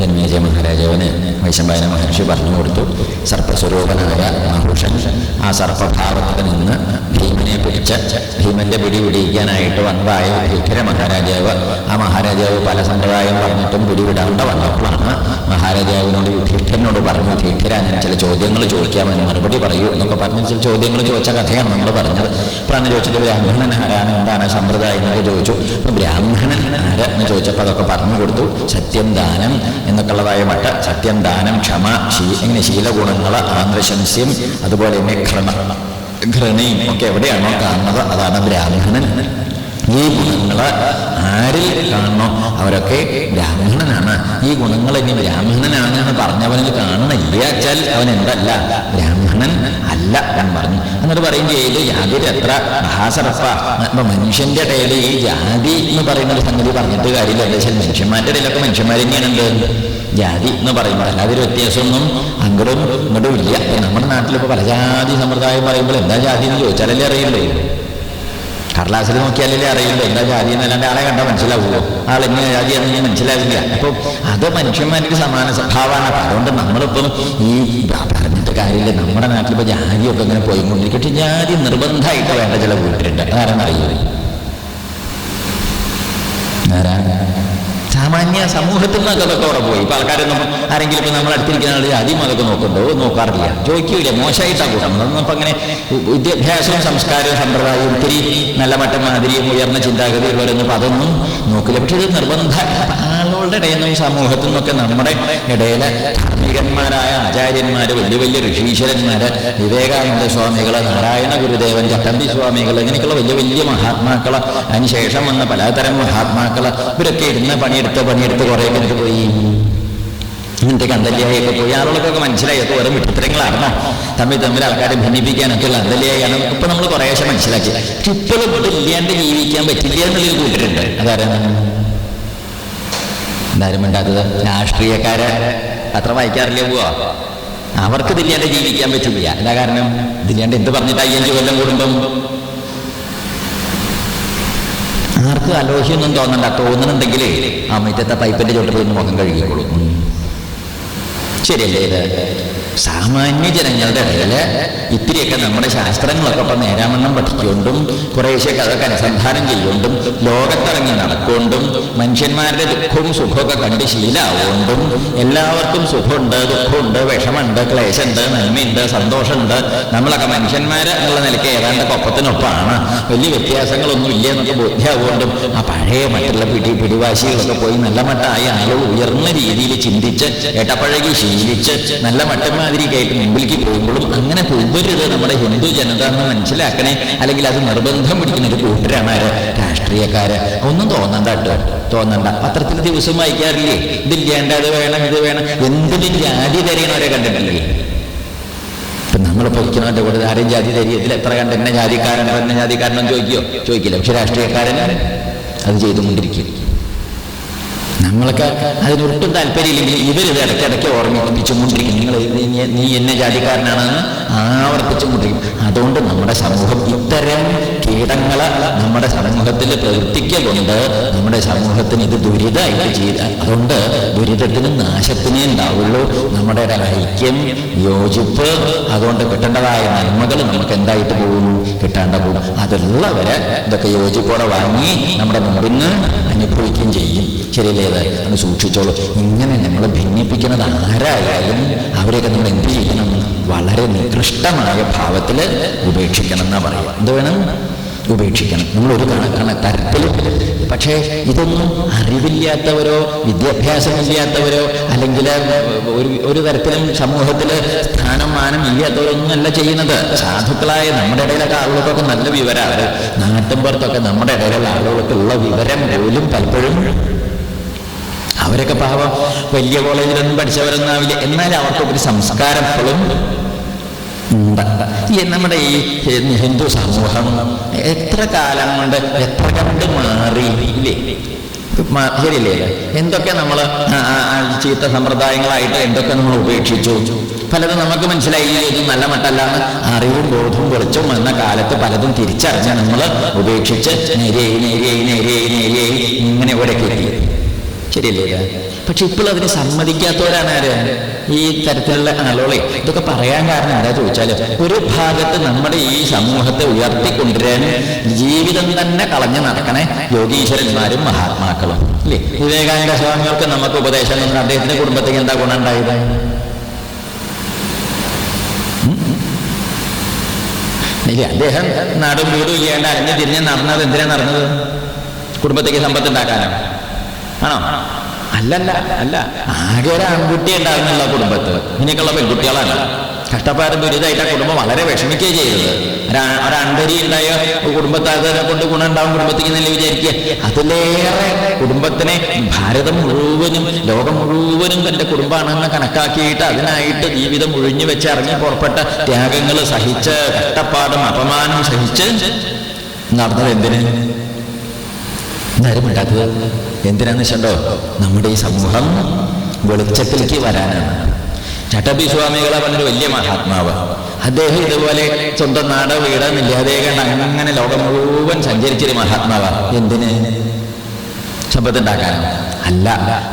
ജന്മേജയ മഹാരാജാവിന് വൈശമ്പായന മഹർഷി പറഞ്ഞു കൊടുത്തു. സർപ്പസ്വരൂപനായ മഹുഷൻ ആ സർപ്പഭാവത്തിൽ നിന്ന് ഭീമനെ പിടിച്ച് ഭീമന്റെ പിടി പിടിക്കാനായിട്ട് വന്നതായ ഭീകര മഹാരാജാവ്. ആ മഹാരാജാവ് പല സമ്പ്രദായം പറഞ്ഞിട്ടും പിടിവിടാണ്ട് വന്നപ്പോഴാണ് യുധിഷ്ഠിരനോട് പറഞ്ഞു ഞാൻ ചില ചോദ്യങ്ങൾ ചോദിക്കാമെന്ന് മറുപടി പറയൂ എന്നൊക്കെ പറഞ്ഞ് ചില ചോദ്യങ്ങൾ ചോദിച്ച കഥയാണ് നമ്മൾ പറഞ്ഞത്. അന്ന് ചോദിച്ചത് ബ്രാഹ്മണൻ ആരാണ്? എന്താണ് സമ്പ്രദായം? എന്നൊക്കെ ചോദിച്ചു. അപ്പം ബ്രാഹ്മണൻ ആര് എന്ന് ചോദിച്ചപ്പോൾ അതൊക്കെ പറഞ്ഞു കൊടുത്തു. സത്യം ദാനം എന്നൊക്കെയുള്ളതായ മട്ട സത്യം ദാനം ക്ഷമ ശീ ഇങ്ങനെ ശീലഗുണങ്ങൾ ആന്ധ്രശംസ്യം അതുപോലെ തന്നെ ഘ്രണ ഘൃണയും ഒക്കെ എവിടെയാണോ കാണുന്നത് അതാണ് ബ്രാഹ്മണൻ. ഈ ഗുണങ്ങൾ ആരിൽ കാണണോ അവരൊക്കെ ബ്രാഹ്മണനാണ്. ഈ ഗുണങ്ങൾ ഇനി ബ്രാഹ്മണനാണ് എന്ന് പറഞ്ഞവനിൽ കാണണില്ല. വെച്ചാൽ അവൻ എന്തല്ല? ബ്രാഹ്മണൻ അല്ല എന്ന് പറഞ്ഞു. എന്നിട്ട് പറയും ചെയ്ത് യാതൊരു എത്ര അപ്പൊ മനുഷ്യന്റെ ഇടയിൽ ഈ ജാതി എന്ന് പറയുന്ന ഒരു സംഗതി പറഞ്ഞിട്ട് കാര്യമില്ല. എന്താ വെച്ചാൽ മനുഷ്യന്മാരുടെ ഇടയിലൊക്കെ മനുഷ്യന്മാർ തന്നെയാണ് ജാതി എന്ന് പറയുമ്പോൾ അല്ലാതെ ഒരു വ്യത്യാസമൊന്നും അങ്ങോട്ടും ഇങ്ങോട്ടും ഇല്ല. നമ്മുടെ നാട്ടിലിപ്പോൾ പല ജാതി സമ്പ്രദായം പറയുമ്പോൾ എന്താ ജാതി എന്ന് ചോദിച്ചാലല്ലേ അറിയുള്ളൂ. കടലാസിൽ നോക്കിയാലല്ലേ അറിയില്ല. എന്താ ജാതി എന്നല്ലാണ്ട് ആളെ കണ്ടാൽ മനസ്സിലാവുമോ ആൾ എങ്ങനെ ജാതിയാണെന്ന് ഞാൻ മനസ്സിലാവില്ല. അപ്പോൾ അത് മനുഷ്യന്മാർക്ക് സമാന സ്വഭാവമാണ്. അതുകൊണ്ട് നമ്മളിപ്പം ഈ പറഞ്ഞിട്ട് കാര്യമില്ല. നമ്മുടെ നാട്ടിലിപ്പോൾ ജാതിയൊക്കെ ഇങ്ങനെ പോയി കൊണ്ടിരിക്കട്ടെ ജാതി നിർബന്ധമായിട്ട് വേണ്ട ചില വീട്ടിലുണ്ട്. അറിയുന്നത് ആരാ? സാമാന്യ സമൂഹത്തിൽ നിന്നൊക്കെ അതൊക്കെ അവിടെ പോയി. ഇപ്പൊ ആൾക്കാരൊന്നും ആരെങ്കിലും ഇപ്പൊ നമ്മൾ അടുത്തിരിക്കുന്ന ആൾ ആദ്യം അതൊക്കെ നോക്കുന്നുണ്ടോ നോക്കാറില്ല. ചോദിക്കില്ല മോശമായിട്ടാണ് കൂട്ടം. അതൊന്നും ഇപ്പൊ അങ്ങനെ വിദ്യാഭ്യാസവും സംസ്കാരവും സമ്പ്രദായവും ഒത്തിരി നല്ല മട്ടം മാതിരിയും ഉയർന്ന ചിന്താഗതി ഉള്ളവരൊന്നും അപ്പൊ അതൊന്നും നോക്കില്ല. പക്ഷെ ഇത് നിർബന്ധ ആളുകളുടെ ഇടയിൽ നിന്നും സമൂഹത്തിൽ നിന്നൊക്കെ നമ്മുടെ ഇടയിലെ ധാർമ്മികന്മാരായ ആചാര്യന്മാർ വലിയ വലിയ ഋഷീശ്വരന്മാര് വിവേകാനന്ദ സ്വാമികൾ നാരായണ ഗുരുദേവൻ ചട്ടമ്പി സ്വാമികൾ ഇങ്ങനെയൊക്കെയുള്ള വലിയ വലിയ മഹാത്മാക്കൾ അതിനുശേഷം വന്ന പലതരം മഹാത്മാക്കൾ ഇവരൊക്കെ ഇരുന്ന് പണിയെടുത്ത് പണിയെടുത്ത് കുറേ കണക്ക് പോയി. ഇങ്ങനത്തെ കന്തല്യായൊക്കെ പോയി. ആളുകൾക്കൊക്കെ മനസ്സിലായി. ഒക്കെ ഓരോ വിട്ടത്തരങ്ങളാണോ തമ്മിൽ തമ്മിൽ ആൾക്കാരെ ഭിന്നിപ്പിക്കാനൊക്കെയുള്ള അന്തല്യായാണ് ഇപ്പൊ നമ്മൾ കുറേശ്ശെ മനസ്സിലാക്കി. ഇപ്പോഴും ഇല്ലാണ്ട് ജീവിക്കാൻ പറ്റില്ല എന്നുള്ളൊരു കൂട്ടരുണ്ട് അതാരാണ്? എന്തായാലും മിണ്ടാത്തത് രാഷ്ട്രീയക്കാരെ അത്ര വായിക്കാറില്ല പോവാ. അവർക്ക് ദില്യാണ്ട് ജീവിക്കാൻ പറ്റില്ല. എന്താ കാരണം? ദില്യാണ്ട് എന്ത് പറഞ്ഞിട്ട് അയ്യഞ്ച് കൊല്ലം കൂടുമ്പം? ആർക്കും അലോഹ്യൊന്നും തോന്നണ്ട. തോന്നുന്നുണ്ടെങ്കിൽ ആ പൈപ്പിന്റെ ചോട്ടിൽ നിന്ന് മുഖം കഴുകിക്കോളൂ. ശരിയല്ലേ ഇത്? സാമാന്യ ജനങ്ങളുടെ ഇടയിൽ ഇത്തിരിയൊക്കെ നമ്മുടെ ശാസ്ത്രങ്ങളൊക്കെ ഇപ്പം നേരാമണ്ണം പഠിച്ചുകൊണ്ടും കുറേശ്ശൊക്കെ അതൊക്കെ അനുസന്ധാനം ചെയ്യുകൊണ്ടും ലോകത്തിറങ്ങി നടക്കൊണ്ടും മനുഷ്യന്മാരുടെ ദുഃഖവും സുഖമൊക്കെ കണ്ട് ശീലാവുകൊണ്ടും എല്ലാവർക്കും സുഖമുണ്ട് ദുഃഖമുണ്ട് വിഷമുണ്ട് ക്ലേശമുണ്ട് നന്മയുണ്ട് സന്തോഷമുണ്ട്. നമ്മളൊക്കെ മനുഷ്യന്മാർ എന്നുള്ള നിലയ്ക്ക് ഏതാണ്ട് കൊപ്പത്തിനൊപ്പമാണ് വലിയ വ്യത്യാസങ്ങളൊന്നും ഇല്ല എന്നൊക്കെ ബോധ്യമാവുകൊണ്ടും ആ പഴയ മറ്റുള്ള പിടി പിടിവാശികളൊക്കെ പോയി നല്ല മട്ടായി ആളുകൾ ഉയർന്ന രീതിയിൽ ചിന്തിച്ച് ഏട്ടപ്പഴകി ശീലിച്ച് നല്ല മട്ടന്മാതിരി കേട്ട് മുമ്പിലേക്ക് പോകുമ്പോഴും അങ്ങനെ പോകരുത് നമ്മുടെ ഹിന്ദു ജനത എന്ന് മനസ്സിലാക്കണേ. അല്ലെങ്കിൽ അത് നിർബന്ധം പിടിക്കുന്ന ഒരു കൂട്ടരാണ് ആര്? രാഷ്ട്രീയക്കാര്. ഒന്നും തോന്നണ്ട കേട്ടോ. തോന്നണ്ട. പത്രത്തിൽ ദിവസം വായിക്കാറില്ലേ? ഇതില്ലാണ്ട് അത് വേണം ഇത് വേണം. എന്തിനും ജാതി തരയണവരെ കണ്ടിട്ടില്ലേ? ഇപ്പൊ നമ്മൾ പൊയ്ക്കുന്നവന്റെ കൂടെ ആരും ജാതി തരി എത്ര കണ്ട എന്നെ ജാതിക്കാരൻ എന്നെ ജാതിക്കാരനെന്ന് ചോദിക്കോ ചോദിക്കില്ല. പക്ഷെ രാഷ്ട്രീയക്കാരൻ അത് ചെയ്തുകൊണ്ടിരിക്കും. നമ്മൾക്ക് അതിനൊട്ടും താല്പര്യമില്ലെങ്കിൽ ഇവരിത് ഇടയ്ക്കിടയ്ക്ക് ഓർമ്മിച്ചുകൊണ്ടിരിക്കും നിങ്ങൾ നീ- എന്നെ ജാതിക്കാരനാണെന്ന് ആവർത്തിച്ചുകൊണ്ടിരിക്കും അതുകൊണ്ട് നമ്മുടെ സമൂഹം ഇത്തരം കീടങ്ങൾ നമ്മുടെ സമൂഹത്തിൽ പ്രവർത്തിക്കലുണ്ട് നമ്മുടെ സമൂഹത്തിന് ഇത് ദുരിതമായിട്ട് ചെയ്ത അതുകൊണ്ട് ദുരിതത്തിന് നാശത്തിനേ ഉണ്ടാവുള്ളൂ. നമ്മുടെ ഐക്യം യോജിപ്പ് അതുകൊണ്ട് കിട്ടേണ്ടതായ നന്മകൾ നമുക്ക് എന്തായിട്ട് പോകും കിട്ടാണ്ട പോകും. അതുള്ളവരെ ഇതൊക്കെ യോജിപ്പോടെ വാങ്ങി നമ്മുടെ മുമ്പിൽ നിന്ന് അനുഭവിക്കുകയും ചെയ്യും. അത് അത് സൂക്ഷിച്ചോളൂ. ഇങ്ങനെ നമ്മൾ ഭിന്നിപ്പിക്കുന്നത് ആരായാലും അവരെയൊക്കെ നമ്മൾ എന്ത് ചെയ്യണം? വളരെ നികൃഷ്ടമായ ഭാവത്തിൽ ഉപേക്ഷിക്കണം എന്നാ പറയുക. എന്ത് വേണം? ഉപേക്ഷിക്കണം. നമ്മളൊരു കണക്കാണ്. തരത്തിൽ. പക്ഷേ ഇതൊന്നും അറിവില്ലാത്തവരോ വിദ്യാഭ്യാസമില്ലാത്തവരോ അല്ലെങ്കിൽ ഒരു ഒരു തരത്തിലും സമൂഹത്തിൽ സ്ഥാനം മാനം ഇല്ലാത്തവരൊന്നും അല്ല ചെയ്യുന്നത്. സാധുക്കളായ നമ്മുടെ ഇടയിലൊക്കെ ആളുകൾക്കൊക്കെ നല്ല വിവരം അവർ നാട്ടിൻപുറത്തൊക്കെ നമ്മുടെ ഇടയിലുള്ള ആളുകൾക്കുള്ള വിവരം പോലും പലപ്പോഴും അവരൊക്കെ പാവം. വലിയ കോളേജിലൊന്നും പഠിച്ചവരൊന്നും ആവില്ല. എന്നാൽ അവർക്ക് ഒരു സംസ്കാരം ഉണ്ട്. ഈ നമ്മുടെ ഈ ഹിന്ദു സമൂഹം എത്ര കാലം കൊണ്ട് എത്ര കണ്ട് മാറി? ശരിയല്ലേ? എന്തൊക്കെ നമ്മൾ ചീത്ത സമ്പ്രദായങ്ങളായിട്ട് എന്തൊക്കെ നമ്മൾ ഉപേക്ഷിച്ചു? പലതും നമുക്ക് മനസ്സിലായി. ഇത് നല്ല മട്ടല്ലാന്ന് അറിവും ബോധവും വെളിച്ചും വന്ന കാലത്ത് പലതും തിരിച്ചറിഞ്ഞ് നമ്മൾ ഉപേക്ഷിച്ച് നേരെയായി നേരെയായി നേരെയായി നേരെയായി ഇങ്ങനെ ഇവിടെ എത്തി ശരിയല്ലേ? പക്ഷെ ഇപ്പോൾ അതിന് സമ്മതിക്കാത്തവരാണ് ആര്? ഈ തരത്തിലുള്ള ആളുകളെ. ഇതൊക്കെ പറയാൻ കാരണം എന്താ ചോദിച്ചാൽ ഒരു ഭാഗത്ത് നമ്മുടെ ഈ സമൂഹത്തെ ഉയർത്തിക്കൊണ്ടുവരാൻ ജീവിതം തന്നെ കളഞ്ഞു നടക്കണേ യോഗീശ്വരന്മാരും മഹാത്മാക്കളും. അല്ലേ വിവേകാനന്ദ സ്വാമികൾക്ക് നമുക്ക് ഉപദേശം തന്നെ. അദ്ദേഹത്തിന്റെ കുടുംബത്തേക്ക് എന്താ ഗുണം ഉണ്ടായത്? ഇല്ല അദ്ദേഹം നാടും വീടും ഇല്ലാണ്ട് അരഞ്ഞു തിരിഞ്ഞ് നടന്നത് എന്തിനാ നടന്നത്? കുടുംബത്തേക്ക് സമ്പത്ത് ഉണ്ടാക്കാനോ? ആണോ? അല്ലല്ല അല്ല. ആകെ ഒരു ആൺകുട്ടി ഉണ്ടാകുന്നുള്ള കുടുംബത്ത്. ഇങ്ങനെയൊക്കെയുള്ള പെൺകുട്ടികളാണ്. കഷ്ടപ്പാട് ദുരിതമായിട്ട് ആ കുടുംബം വളരെ വിഷമിക്കുകയും ചെയ്തത്. ഒരാൺപരി ഉണ്ടായ കുടുംബത്താകെ കൊണ്ട് ഗുണം ഉണ്ടാവും കുടുംബത്തേക്ക് നല്ല വിചാരിക്കുക? അതിലേറെ കുടുംബത്തിനെ ഭാരതം മുഴുവനും ലോകം മുഴുവനും തന്റെ കുടുംബമാണെന്ന് കണക്കാക്കിയിട്ട് അതിനായിട്ട് ജീവിതം ഒഴിഞ്ഞു വെച്ച് ഇറങ്ങി പുറപ്പെട്ട ത്യാഗങ്ങൾ സഹിച്ച് കഷ്ടപ്പാടും അപമാനം സഹിച്ച് നടന്നത് എന്തിന്? ഉണ്ടാക്കുക എന്തിനാന്ന് വെച്ചോ നമ്മുടെ ഈ സമൂഹം വെളിച്ചത്തിലേക്ക് വരാനാണ്. ചട്ടബി സ്വാമികളെ പറഞ്ഞൊരു വലിയ മഹാത്മാവ്. അദ്ദേഹം ഇതുപോലെ സ്വന്തം നാട് വീട് ഇല്ലാതെ കണ്ട് അങ്ങനെ ലോകം മുഴുവൻ സഞ്ചരിച്ചൊരു മഹാത്മാവ്. എന്തിന്? സമ്പത്തുണ്ടാക്കാനോ അല്ല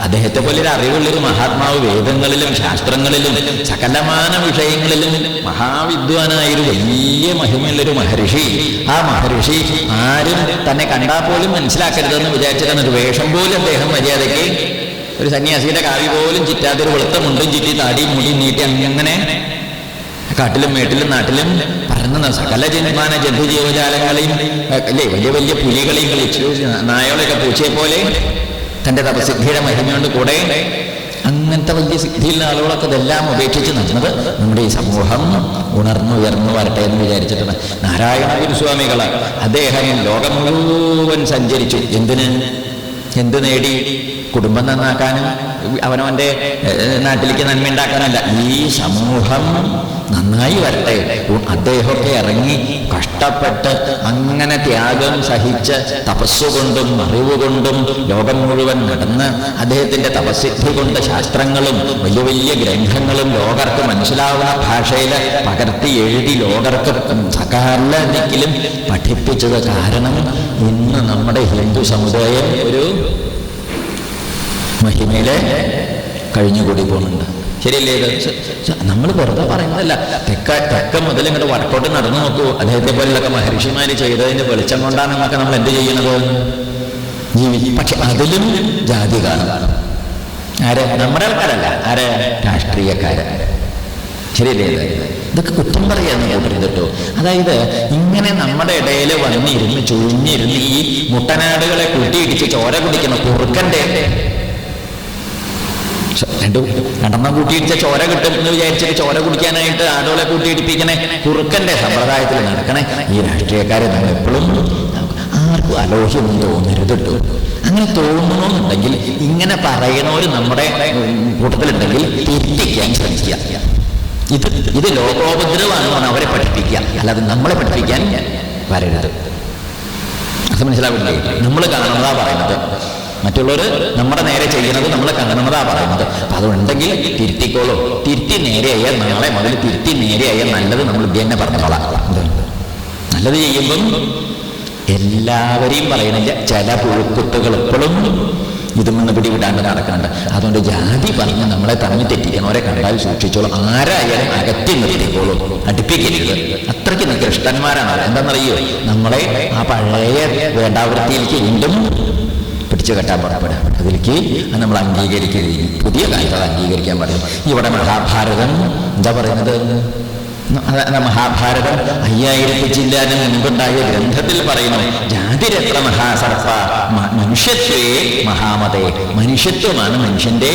അദ്ദേഹത്തെ പോലെ ഒരു അറിവുള്ളൊരു മഹാത്മാവ് വേദങ്ങളിലും ശാസ്ത്രങ്ങളിലും സകലമാന വിഷയങ്ങളിലും മഹാവിദ്വാനായ ഒരു വലിയ മഹിമയുള്ളൊരു മഹർഷി. ആ മഹർഷി ആരും തന്നെ കണ്ടാൽ പോലും മനസ്സിലാക്കരുതെന്ന് വിചാരിച്ചിട്ടാണ് ഒരു വേഷം പോലും അദ്ദേഹം മര്യാദയ്ക്ക് ഒരു സന്യാസിയുടെ കാവി പോലും ചിറ്റാതെ ഒരു വെളുത്ത മുണ്ടും ചുറ്റി താടി മുടി നീട്ടി അങ്ങനെ കാട്ടിലും മേട്ടിലും നാട്ടിലും പറഞ്ഞ സകല ജന്മാന ജന്തു ജീവജാലങ്ങളെയും അല്ലേ വലിയ വലിയ പുലികളെയും കളിച്ചു നായകളെയൊക്കെ പൂച്ചയെ പോലെ തന്റെ തപസിദ്ധിയുടെ മഹിമയോട് കൂടെ. അങ്ങനത്തെ വലിയ സിദ്ധിയുള്ള ആളുകളൊക്കെ ഇതെല്ലാം ഉപേക്ഷിച്ച് നടന്നത് നമ്മുടെ ഈ സമൂഹം ഉണർന്നു ഉയർന്നു വരട്ടെ എന്ന് വിചാരിച്ചിട്ടാണ്. നാരായണ ഗുരുസ്വാമികൾ അദ്ദേഹം ലോകം മുഴുവൻ സഞ്ചരിച്ചു. എന്തിന്? എന്ത് നേടി? കുടുംബം നന്നാക്കാനും അവനവന്റെ നാട്ടിലേക്ക് നന്മ ഉണ്ടാക്കാനല്ല ഈ സമൂഹം നന്നായി വരട്ടെ. അദ്ദേഹമൊക്കെ ഇറങ്ങി കഷ്ടപ്പെട്ട് അങ്ങനെ ത്യാഗം സഹിച്ച് തപസ്സുകൊണ്ടും അറിവുകൊണ്ടും ലോകം മുഴുവൻ നടന്ന് അദ്ദേഹത്തിന്റെ തപസ്സിദ്ധി കൊണ്ട് ശാസ്ത്രങ്ങളും വലിയ വലിയ ഗ്രന്ഥങ്ങളും ലോകർക്ക് മനസ്സിലാവുന്ന ഭാഷയിൽ പകർത്തി എഴുതി ലോകർക്ക് സകാല പഠിപ്പിച്ചത് കാരണം ഇന്ന് നമ്മുടെ ഹിന്ദു സമുദായം ഒരു മഹിമയിലെ കഴിഞ്ഞുകൂടി പോകുന്നുണ്ട്. ശരിയല്ലേ? നമ്മൾ വെറുതെ പറയുന്നതല്ല. തെക്ക തെക്ക മുതൽ ഇങ്ങോട്ട് വടക്കോട്ട് നടന്നു നോക്കൂ. അദ്ദേഹത്തെ പോലെയൊക്കെ മഹർഷിമാര് ചെയ്തതിന്റെ വെളിച്ചം കൊണ്ടാണ് എന്നൊക്കെ നമ്മൾ എന്ത് ചെയ്യുന്നത്? ജീവി പക്ഷെ അതിലും ജാതി കാണുകയാണ് ആരെ? നമ്മുടെ ആൾക്കാരല്ല. ആരെ? രാഷ്ട്രീയക്കാരെ. ശരിയല്ലേ? ഇത്? ഇതൊക്കെ കുറ്റം പറയാന്ന് കേട്ടിട്ടോ അതായത് ഇങ്ങനെ നമ്മുടെ ഇടയിൽ വന്നിരുന്ന് ചുഴിഞ്ഞിരുന്ന് ഈ മുട്ടനാടുകളെ കൂട്ടിയിടിച്ച് ചോര കുടിക്കുന്ന കുറുക്കന്റെ ച- രണ്ട് രണ്ടെണ്ണം കൂട്ടിയിടിച്ച ചോര കിട്ടും എന്ന് വിചാരിച്ചിട്ട് ചോര കുടിക്കാനായിട്ട് ആടുകളെ കൂട്ടിയിടിപ്പിക്കണേ? കുറുക്കന്റെ സമ്പ്രദായത്തിൽ നടക്കണേ. ഈ രാഷ്ട്രീയക്കാരെ നമ്മൾ എപ്പോഴും ആർക്കും അലോഹ്യമൊന്നും തോന്നരുത് കേട്ടോ അങ്ങനെ തോന്നണമെന്നുണ്ടെങ്കിൽ ഇങ്ങനെ പറയണവര് നമ്മുടെ കൂട്ടത്തിലുണ്ടെങ്കിൽ തിരുത്തിക്കാൻ ശ്രമിക്കുക. ഇത് ഇത് ലോകോപദ്രവമാണെന്നാണ് അവരെ പഠിപ്പിക്കുക. അല്ലാതെ നമ്മളെ പഠിപ്പിക്കാൻ വരരുത്. അത് മനസ്സിലാവില്ലേ നമ്മൾ കാണുന്നതാ പറയുന്നത്. മറ്റുള്ളവർ നമ്മുടെ നേരെ ചെയ്യുന്നത് നമ്മളെ കാണുന്നതാ പറയുന്നത്. അപ്പൊ അതുണ്ടെങ്കിൽ തിരുത്തിക്കോളൂ. തിരുത്തി നേരെയായ നാളെ മുതൽ തിരുത്തി നേരെയായ നല്ലത് നമ്മൾ ഇത് തന്നെ പറഞ്ഞോളാം നല്ലത് ചെയ്യുമ്പം എല്ലാവരെയും പറയണില്ല. ചില പുഴുക്കുത്തുകൾ എപ്പോഴും ഇതുമെന്ന് പിടിവിടാണ്ട് നടക്കുന്നുണ്ട്. അതുകൊണ്ട് ജാതി പറഞ്ഞ് നമ്മളെ തമ്മിൽ തെറ്റിക്കണവരെ കണ്ടാൽ സൂക്ഷിച്ചോളൂ. ആരായാലും അകറ്റി നിർത്തിക്കോളൂ. അടുപ്പിക്കരുത്. അത്രയ്ക്ക് നികൃഷ്ടന്മാരാണ്. അവർ എന്താണെന്നറിയോ നമ്മളെ ആ പഴയ വേണ്ടാവൃത്തിയിലേക്ക് വീണ്ടും പിടിച്ചു കെട്ടാൻ പുറപ്പെടുക അതിലേക്ക് അത് നമ്മൾ അംഗീകരിക്കുകയും പുതിയ കാര്യങ്ങൾ അംഗീകരിക്കാൻ പറയും. ഇവിടെ മഹാഭാരതം എന്താ പറയുന്നത്? മഹാഭാരതം അയ്യായിരത്തി ചില്ലാനും മുൻപുണ്ടായ ഗ്രന്ഥത്തിൽ പറയുന്നു ജാതിരത്ര മഹാസർപ്പ മനുഷ്യത്വേ മഹാമതേ മനുഷ്യത്വമാണ് മനുഷ്യന്റെ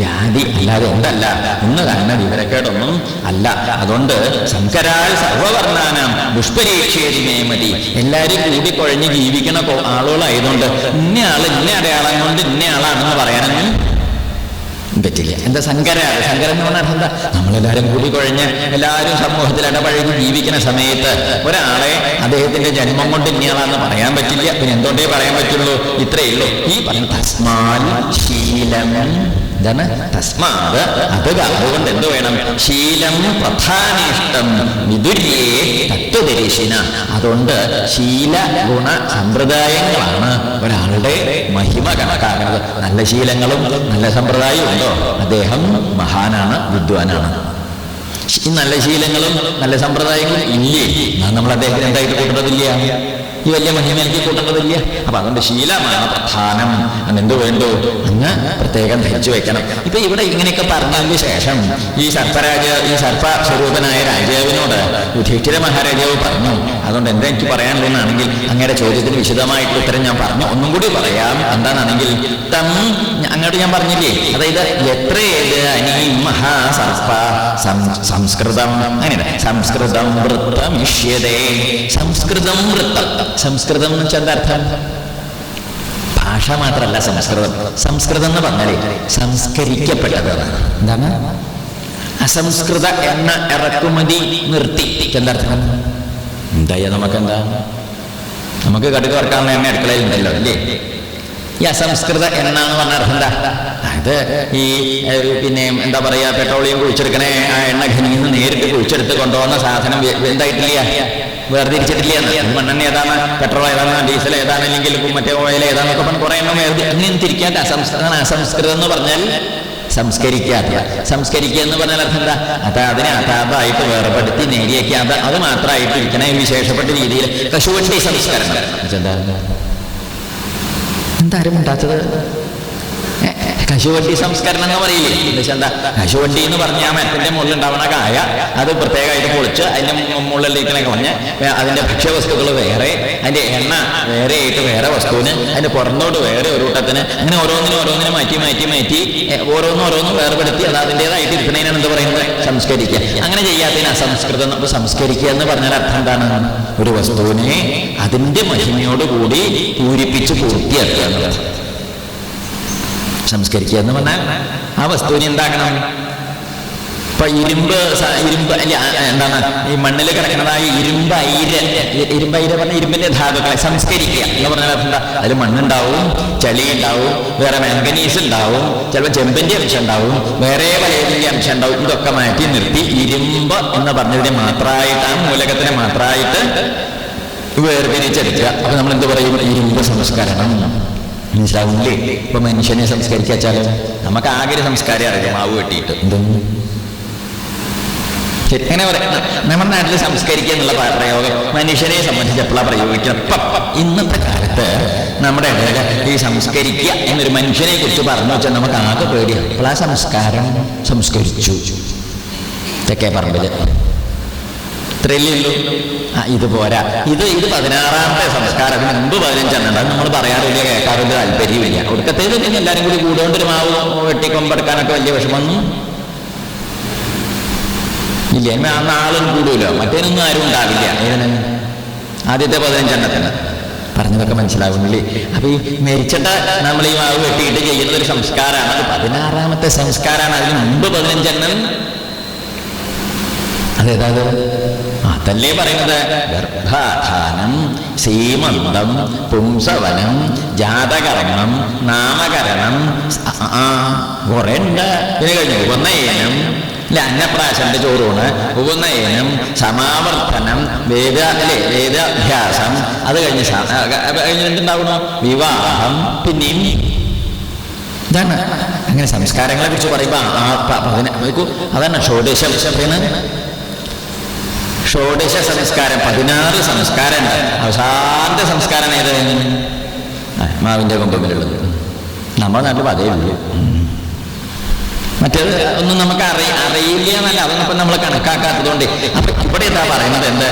ജാതി അല്ലാതെ എന്തല്ല? എന്ന് കാരണം വിവരക്കേടൊന്നും അല്ല. അതുകൊണ്ട് ശങ്കരാൽ സർവവർണാനം ദുഷ്പരീക്ഷേതിമേ മതി. എല്ലാവരും കൂടിക്കുഴഞ്ഞ് ജീവിക്കണ ആളുകളായതുകൊണ്ട് ആളുകളായതുകൊണ്ട് ഇന്നയാൾ ഇന്ന അടയാളം കൊണ്ട് ഇന്നയാളാണെന്ന് പറയാനൊന്നും പറ്റില്ല. എന്താ സങ്കര സങ്കരം എന്ന് പറഞ്ഞാൽ എന്താ? നമ്മളെല്ലാവരും കൂടി കുഴഞ്ഞ് എല്ലാവരും സമൂഹത്തിൽ ഇടപഴകി ജീവിക്കുന്ന സമയത്ത് ഒരാളെ അദ്ദേഹത്തിന്റെ ജന്മം കൊണ്ട് ഇനിയാളാന്ന് പറയാൻ പറ്റില്ല. പിന്നെ എന്തുകൊണ്ടേ പറയാൻ പറ്റുള്ളൂ? ഇത്രയേ ഉള്ളൂ. ഈ പറഞ്ഞ തസ്മാൻ ശീലം എന്താണ്? തസ്മാത് അത് അതുകൊണ്ട് എന്ത് വേണം? ശീലം പ്രധാനിഷ്ടം. വിദുര്യേ തത്വതരി അതുകൊണ്ട് ശീല ഗുണ സമ്പ്രദായങ്ങളാണ് ഒരാളുടെ മഹിമ കണക്കാക്കുന്നത്. നല്ല ശീലങ്ങളും നല്ല സമ്പ്രദായവും ഉണ്ടോ? അദ്ദേഹം മഹാനാണ് വിദ്വാനാണ്. ഈ നല്ല ശീലങ്ങളും നല്ല സമ്പ്രദായങ്ങളും ഇല്ലേ? നമ്മൾ അദ്ദേഹത്തിന് എന്തായിട്ട് കൂട്ടേണ്ടതില്ല ഈ വലിയ മഹിമ എനിക്ക് കൂട്ടേണ്ടതില്ല അപ്പൊ അതുകൊണ്ട് ശീലമാണ് പ്രധാനം. എന്ത് വേണ്ടു? അങ്ങ് പ്രത്യേകം ധരിച്ചു വെക്കണം. ഇപ്പൊ ഇവിടെ ഇങ്ങനെയൊക്കെ പറഞ്ഞതിന് ശേഷം ഈ സർപ്പരാജ ഈ സർപ്പ സ്വരൂപനായ രാജാവിനോട് യുധിഷ്ഠിര മഹാരാജാവ് പറഞ്ഞു അതുകൊണ്ട് എന്താ എനിക്ക് പറയാനുള്ളതെന്നാണെങ്കിൽ അങ്ങയുടെ ചോദ്യത്തിന് വിശദമായിട്ടുള്ള ഉത്തരം ഞാൻ പറഞ്ഞു. ഒന്നും കൂടി പറയാം. എന്താണെന്നാണെങ്കിൽ തം അങ്ങോട്ട് ഞാൻ പറഞ്ഞില്ലേ? അതായത് എത്ര ഏത് അനീ മഹാസർപ്പ സംസ്കൃതം അങ്ങനെ സംസ്കൃതം വൃത്തമിഷ്യതേ. സംസ്കൃതം വൃത്തം സംസ്കൃതം എന്ന് വെച്ചാൽ എന്താ അർത്ഥം? ഭാഷ മാത്രമല്ല സംസ്കൃതം. സംസ്കൃതം എന്ന് പറഞ്ഞാലേ സംസ്കരിക്കപ്പെട്ടത് എന്താണ്? അസംസ്കൃത എണ്ണ ഇറക്കുമതി നിർത്തി. എന്തർത്ഥം എന്തായാ? നമുക്കെന്താ? നമുക്ക് കടുക് വറക്കാനുള്ള എണ്ണ അടുക്കളയിൽ ഉണ്ടല്ലോ അല്ലേ? ഈ അസംസ്കൃത എണ്ണ എന്ന് പറഞ്ഞ അർത്ഥം എന്താ അത് ഈ പിന്നെ എന്താ പറയാ പെട്രോളിയം കുഴിച്ചെടുക്കണേ ആ എണ്ണ നിന്ന് നേരിട്ട് കുഴിച്ചെടുത്ത് കൊണ്ടുപോകുന്ന സാധനം എന്തായിട്ടില്ല. വേർതിരിച്ചിട്ടില്ല. മണ്ണെണ്ണ ഏതാണ് പെട്രോൾ ഏതാണ് ഡീസൽ ഏതാണ് അല്ലെങ്കിൽ മറ്റേ ഓയിൽ ഏതാണെന്നൊക്കെ പറഞ്ഞ് കുറെ എണ്ണം വേർതി അങ്ങനെ തിരിക്കാത്ത അസംസ്കൃതം അസംസ്കൃതം എന്ന് പറഞ്ഞാൽ സംസ്കരിക്കാത്ത. സംസ്കരിക്കുക എന്ന് പറഞ്ഞാൽ അർത്ഥം എന്താ അത് അതിനെ അതാതായിട്ട് വേർപെടുത്തി നേടിയേക്കാത്ത അത് മാത്രമായിട്ട് ഇരിക്കണ വിശേഷപ്പെട്ട രീതിയിൽ. കശുവണ്ടി സംസ്കരണം. എന്താ എന്താരും ഉണ്ടാത്തത് കശുവണ്ടി സംസ്കരണം എന്ന് പറയില്ലേ? എന്നുവെച്ചാൽ എന്താ? കശുവണ്ടി എന്ന് പറഞ്ഞാൽ മരത്തിന്റെ മുകളിൽ ഉണ്ടാവണ കായ അത് പ്രത്യേകമായിട്ട് പൊളിച്ച് അതിന്റെ മു- മുകളിലിരിക്കണ കളഞ്ഞ് അതിന്റെ ഭക്ഷ്യവസ്തുക്കൾ വേറെ അതിന്റെ എണ്ണ വേറെ ആയിട്ട് വേറെ വസ്തുവിന് അതിന്റെ പുറത്തോട്ട് വേറെ ഒരു കൂട്ടത്തിന് അങ്ങനെ ഓരോന്നിനും ഓരോന്നിനും മാറ്റി മാറ്റി മാറ്റി ഓരോന്നും ഓരോന്നും വേർപെടുത്തി അത് അതിന്റെതായിട്ട് ഇരിക്കുന്നതിനാണ് എന്ത് പറയുന്നത്? സംസ്കരിക്കുക. അങ്ങനെ ചെയ്യാത്തതിന് അസംസ്കൃതം അപ്പൊ സംസ്കരിക്കുക എന്ന് പറഞ്ഞാൽ അർത്ഥം എന്താണ്? ഒരു വസ്തുവിനെ അതിന്റെ മഹിമയോടുകൂടി പൂരിപ്പിച്ച് പൂർത്തിയാക്കുക എന്നുള്ളത് സംസ്കരിക്കുക എന്ന് പറഞ്ഞാൽ ആ വസ്തുവിനെ എന്താക്കണം ഇപ്പൊ ഇരുമ്പ് ഇരുമ്പ് എന്താണ്? ഈ മണ്ണിൽ കിടക്കുന്നതായ ഇരുമ്പ് അയിര് ഇരുമ്പ് അയിര് പറഞ്ഞ ഇരുമ്പിന്റെ ധാതുക്കളെ സംസ്കരിക്കുക എന്ന് പറഞ്ഞാൽ എന്താ? അതിൽ മണ്ണുണ്ടാവും ചളി ഉണ്ടാവും വേറെ മാംഗനീസ് ഉണ്ടാവും ചിലപ്പോൾ ചെമ്പിന്റെ അംശം ഉണ്ടാവും വേറെ പലതിന്റെ അംശം ഉണ്ടാവും. ഇതൊക്കെ മാറ്റി നിർത്തി ഇരുമ്പ് എന്ന് പറഞ്ഞതിനെ മാത്രമായിട്ട് ആ മൂലകത്തിനെ മാത്രമായിട്ട് വേർതിരിച്ചെടുക്കുക. അപ്പൊ നമ്മൾ എന്ത് പറയും? ഇരുമ്പ് സംസ്കരണം. മനസ്സിലാവുന്നില്ലേ? ഇപ്പൊ മനുഷ്യനെ സംസ്കരിക്കാച്ചാലോ നമുക്ക് ആകെ സംസ്കാരം അറിയാം. മാവ് കെട്ടിയിട്ട്. എന്തൊന്നും എങ്ങനെ പറയാം നമ്മുടെ നാട്ടിൽ സംസ്കരിക്കുക എന്നുള്ള പ്രയോഗം മനുഷ്യനെ സംബന്ധിച്ച് എപ്പോഴാണ് പ്രയോഗിക്കുന്നത് ഇപ്പം ഇന്നത്തെ കാലത്ത് നമ്മുടെ ഇടയിൽ ഈ സംസ്കരിക്കുക എന്നൊരു മനുഷ്യനെ കുറിച്ച് പറഞ്ഞു വെച്ചാൽ നമുക്ക് ആകെ പേടിയാണ് ആ സംസ്കാരം സംസ്കരിച്ചു? തെക്കേ പറമ്പിൽ ഇത്രയല്ലേ ഉള്ളൂ ആ ഇത് പോരാ. ഇത് ഇത് പതിനാറാമത്തെ സംസ്കാരത്തിന് മുമ്പ് പതിനഞ്ചെണ്ണം അത് നമ്മൾ പറയാറില്ല കേൾക്കാറില്ല താല്പര്യമില്ല ഒടുക്കത്തേത് പിന്നെ എല്ലാവരും കൂടി കൂടുകൊണ്ട് ഒരു മാവ് വെട്ടിക്കൊമ്പെടുക്കാനൊക്കെ വലിയ വിഷമൊന്നും ഇല്ല. എന്നെ അന്ന് ആളും കൂടുമല്ലോ. മറ്റേനൊന്നും ആരും ഉണ്ടാവില്ല. ഏതിന്? ആദ്യത്തെ പതിനഞ്ചെണ്ണത്തിന്. പറഞ്ഞതൊക്കെ മനസ്സിലാവുന്നില്ലേ അപ്പൊ ഈ മരിച്ചിട്ട് നമ്മൾ ഈ മാവ് വെട്ടിയിട്ട് ചെയ്യുന്ന ഒരു സംസ്കാരമാണ് അത് പതിനാറാമത്തെ സംസ്കാരമാണ് അതിന് മുമ്പ് പതിനഞ്ചെണ്ണം അതേതാത് അതല്ലേ പറയുന്നത്. ഗർഭാധാനം സീമന്തം പുംസവനം ജാതകരണം നാമകരണം ആ, കുറെ ഉണ്ട് പിന്നെ കഴിഞ്ഞു. ഉപനയനം അല്ലെ അന്നപ്രാശന്റെ ചോറൂണ്. ഉപനയനം സമാവർത്തനം വേദ അല്ലെ വേദാഭ്യാസം. അത് കഴിഞ്ഞ് സ- ആ, അത് കഴിഞ്ഞ് എന്തുണ്ടാവണം? വിവാഹം. പിന്നെയും ഇതാണ്. അങ്ങനെ സംസ്കാരങ്ങളെ കുറിച്ച് പറയുമ്പോൾ അതാണ് ഷോഡശം ഷോഡശ സംസ്കാരം പതിനാറ് സംസ്കാരമുണ്ട് അവസാനത്തെ സംസ്കാരം ഏത്? മാവിന്റെ കൊമ്പുമിലുള്ളത് നമ്മുടെ നാട്ടിൽ അതേ ഉള്ളൂ. മറ്റേത് ഒന്നും നമുക്ക് അറിയ അറിയില്ല എന്നല്ല. അതൊന്നും നമ്മൾ കണക്കാക്കാത്തതുകൊണ്ട്. അപ്പൊ ഇവിടെ എന്താ പറയുന്നത്? എന്ത്?